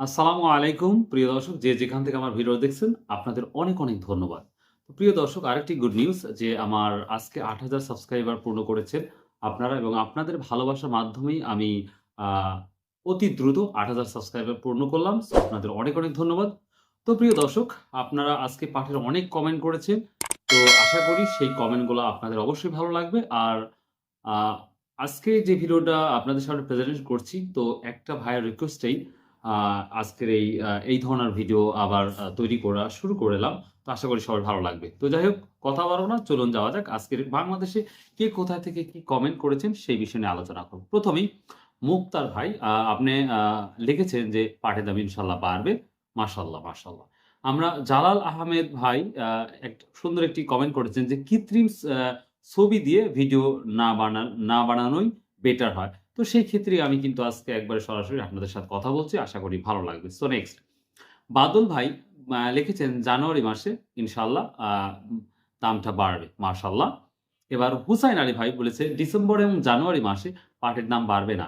আসসালামু আলাইকুম, প্রিয় দর্শক, যে যেখান থেকে আমার ভিডিও দেখছেন, আপনাদের অনেক অনেক ধন্যবাদ। প্রিয় দর্শক, আরেকটি গুড নিউজ, যে আমার আজকে আট হাজার সাবস্ক্রাইবার পূর্ণ করেছেন আপনারা এবং আপনাদের ভালোবাসার মাধ্যমেই আমি অতি দ্রুত আট হাজার সাবস্ক্রাইবার পূর্ণ করলাম। আপনাদের অনেক অনেক ধন্যবাদ। তো প্রিয় দর্শক, আপনারা আজকে পাঠের অনেক কমেন্ট করেছেন। তো আশা করি সেই কমেন্টগুলো আপনাদের অবশ্যই ভালো লাগবে। আর আজকে যে ভিডিওটা আপনাদের সামনে প্রেজেন্ট করছি, তো একটা ভাইয়ের রিকোয়েস্টেই আজকের এই এই ধরনের ভিডিও আবার তৈরি করা শুরু করলাম তো আশা করি সবার ভালো লাগবে। তো যাই হোক, কথা বাড়ো না, চলুন যাওয়া যাক আজকের বাংলাদেশে কে কোথা থেকে কি কমেন্ট করেছেন সেই বিষয় নিয়ে আলোচনা করব। প্রথমেই মুক্তার ভাই আপনি লিখেছেন যে পাঠের দাম ইনশাল্লাহ বাড়বে। মাশাল্লাহ মাশাল্লাহ আমরা জালাল আহমেদ ভাই একটা সুন্দর একটি কমেন্ট করেছেন যে কৃত্রিম ছবি দিয়ে ভিডিও না বানান না বানানোই বেটার হয়। তো সেই ক্ষেত্রে আমি কিন্তু আজকে একবারে সরাসরি আপনাদের সাথে কথা বলছি, আশা করি ভালো লাগবে। সো নেক্সট বাদল ভাই লিখেছেন জানুয়ারি মাসে ইনশাল্লাহ দামটা বাড়বে মার্শাল্লাহ এবার হুসাইন আলী ভাই বলেছে, ডিসেম্বর এবং জানুয়ারি মাসে পাটের দাম বাড়বে না।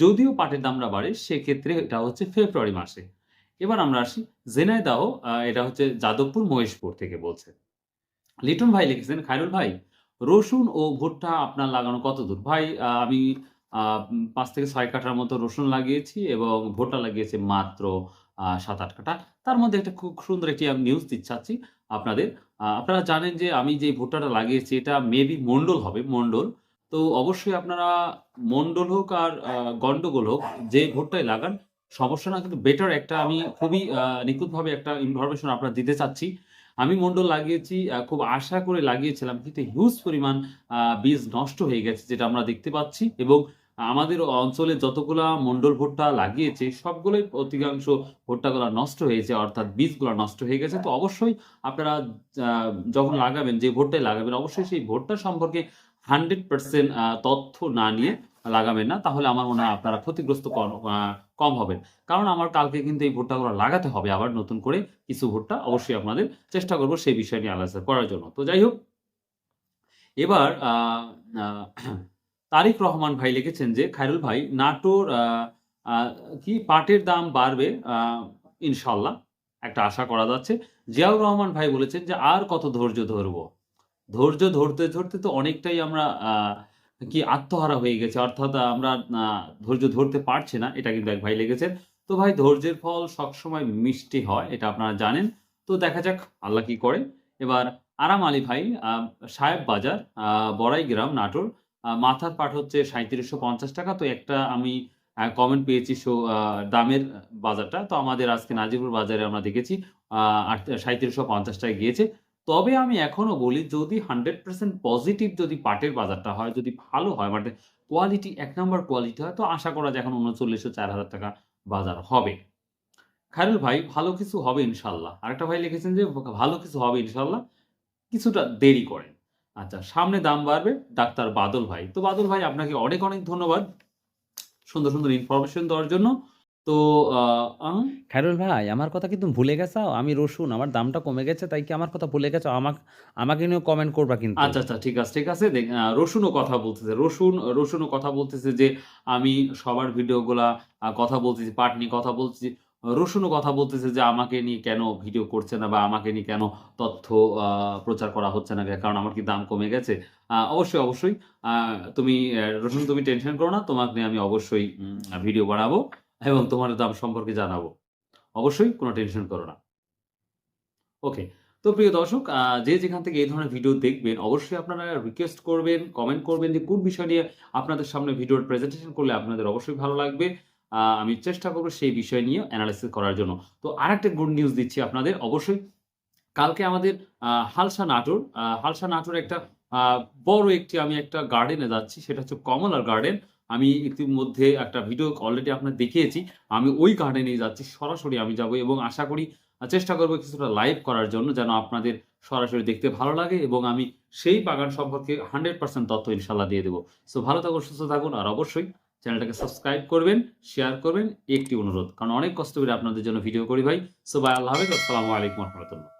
যদিও পাটের দামটা বাড়ে, সেক্ষেত্রে এটা হচ্ছে ফেব্রুয়ারি মাসে। এবার আমরা আসি জেনাইদাও এটা হচ্ছে যাদবপুর, মহেশপুর থেকে বলছে। লিটন ভাই লিখেছেন, খায়রুল ভাই, রসুন ও ভুট্টা আপনার লাগানো কত দূর ভাই আমি পাঁচ থেকে ছয় কাঠার মতো রসুন লাগিয়েছি এবং ভুট্টা লাগিয়েছি মাত্র সাত আট কাঠা। তার মধ্যে একটা খুব সুন্দর একটি নিউজ দিচ্ছি আপনাদের। আপনারা জানেন যে আমি যে ভুট্টাটা লাগিয়েছি এটা মেবি মন্ডল হবে মন্ডল তো অবশ্যই আপনারা মন্ডল হোক আর গন্ডগোল হোক যে ভুট্টাই লাগান, সমস্যা না, কিন্তু বেটার একটা আমি খুবই নিখুঁতভাবে একটা ইনফরমেশন আপনার দিতে চাচ্ছি। আমি মন্ডল লাগিয়েছি খুব আশা করে লাগিয়েছিলাম, কিন্তু হিউজ পরিমাণ বীজ নষ্ট হয়ে গেছে, যেটা আমরা দেখতে পাচ্ছি। এবং আমাদের অঞ্চলে যতগুলা মন্ডল ভুট্টা লাগিয়েছে, সবগুলোই অধিকাংশ ভুট্টাগুলো নষ্ট হয়েছে, অর্থাৎ বীজগুলো নষ্ট হয়ে গেছে। তো অবশ্যই আপনারা যখন লাগাবেন, যে ভুট্টাই লাগাবেন, অবশ্যই সেই ভুট্টা সম্পর্কে হান্ড্রেড পার্সেন্ট তথ্য না নিয়ে লাগাবেন না। তাহলে আমার মনে হয় আপনারা ক্ষতিগ্রস্ত কম- হবেন। কারণ আমার কালকে কিন্তু এই ভুট্টাগুলো লাগাতে হবে। আবার নতুন করে কিছু ভুট্টা অবশ্যই আপনাদের চেষ্টা করব সেই বিষয় নিয়ে আলোচনা করার জন্য। তো যাই হোক, এবার তারিক রহমান ভাই লিখেছেন যে খায়রুল ভাই নাটোর কি পাটের দাম বাড়বে ইনশাল্লাহ একটা আশা করা যাচ্ছে। জিয়াউর রহমান ভাই বলেছেন যে আর কত ধৈর্য ধরবো? ধৈর্য ধরতে ধরতে তো অনেকটাই আমরা কি আত্মহারা হয়ে গেছে অর্থাৎ আমরা ধৈর্য ধরতে পারছি না এটা কিন্তু এক ভাই লেগেছেন তো ভাই ধৈর্যের ফল সবসময় মিষ্টি হয় এটা আপনারা জানেন। তো দেখা যাক আল্লাহ কি করে। এবার আরাম আলী ভাই সাহেব বাজার আহ, বড়াই গ্রাম নাটোর। মাথার পাট হচ্ছে সাঁত্রিশশো পঞ্চাশ টাকা। তো একটা আমি কমেন্ট পেয়েছি শো দামের বাজারটা। তো আমাদের আজকে নাজিপুর বাজারে আমরা দেখেছি সাঁত্রিশশো পঞ্চাশ টাকা গিয়েছে। তবে আমি এখনও বলি, যদি হান্ড্রেড পার্সেন্ট পজিটিভ যদি পাটের বাজারটা হয়, যদি ভালো হয় মানে কোয়ালিটি, এক নম্বর কোয়ালিটি হয়, তো আশা করা যায় এখন উনচল্লিশশো চার হাজার টাকা বাজার হবে। খায়রুল ভাই, ভালো কিছু হবে ইনশাল্লাহ। আরেকটা ভাই লিখেছেন যে, ভালো কিছু হবে ইনশাল্লাহ, কিছুটা দেরি করেন। আচ্ছা সামনে দাম বাড়বে ডাক্তার বাদল ভাই। তো বাদল ভাই আপনাকে অনেক অনেক ধন্যবাদ সুন্দর সুন্দর ইনফরমেশন দেওয়ার জন্য। তো খায়রুল ভাই আমার কথা কিন্তু ভুলে গেছো? আমি রসুন আমার দামটা কমে গেছে তাই কি আমার কথা ভুলে গেছো? আমাকে আমাকে নিয়েও কমেন্ট করবা কিন্তু। আচ্ছা আচ্ছা ঠিক আছে ঠিক আছে। দেখ, রসুনও কথা বলতেছে। রসুন রসুনও কথা বলতেছে যে আমি সবার ভিডিওগুলা কথা বলতেছি পাট নিয়ে কথা বলতেছি। রসুনও কথা বলতেছে যে আমাকে নিয়ে কেন ভিডিও করছে না বা আমাকে নিয়ে কেন তথ্য প্রচার করা হচ্ছে না কারণ আমার কি দাম কমে গেছে? অবশ্যই অবশ্যই। তুমি রসুন তুমি টেনশন করো না, তোমাকে নিয়ে আমি অবশ্যই ভিডিও বানাবো এবং তোমার দাম সম্পর্কে জানাব। অবশ্যই কোনো টেনশন করো না। ওকে, তো প্রিয় দর্শক যে যেখান থেকে এই ধরনের ভিডিও দেখবেন, অবশ্যই আপনারা রিকোয়েস্ট করবেন কমেন্ট করবেন যে কোন বিষয় নিয়ে আপনাদের সামনে ভিডিওর প্রেজেন্টেশন করলে আপনাদের অবশ্যই ভালো লাগবে। আমি চেষ্টা করব সেই বিষয় নিয়ে অ্যানালাইসিস করার জন্য। তো আরেকটা গুড নিউজ দিচ্ছি আপনাদের, অবশ্যই। কালকে আমাদের হালসা নাটোর হালসা নাটোর একটা বড় একটি আমি একটা গার্ডেনে যাচ্ছি, সেটা হচ্ছে কমলার গার্ডেন আমি ইতিমধ্যে একটা ভিডিও অলরেডি আপনার দেখিয়েছি, আমি ওই গার্ডেনে যাচ্ছি, সরাসরি আমি যাব এবং আশা করি চেষ্টা করব কিছুটা লাইভ করার জন্য যেন আপনাদের সরাসরি দেখতে ভালো লাগে এবং আমি সেই বাগান সম্পর্কে হান্ড্রেড পার্সেন্ট তথ্য ইনশাল্লাহ দিয়ে দেবো। সো ভালো থাকুন, সুস্থ থাকুন, আর অবশ্যই চ্যানেলটাকে সাবস্ক্রাইব করবেন শেয়ার করবেন, একটি অনুরোধ। কারণ অনেক কষ্ট করে আপনাদের জন্য ভিডিও করি ভাই। সো বাই আল্লাহ হাফেজ, আসসালামু আলাইকুম রহমতুল্লাহ।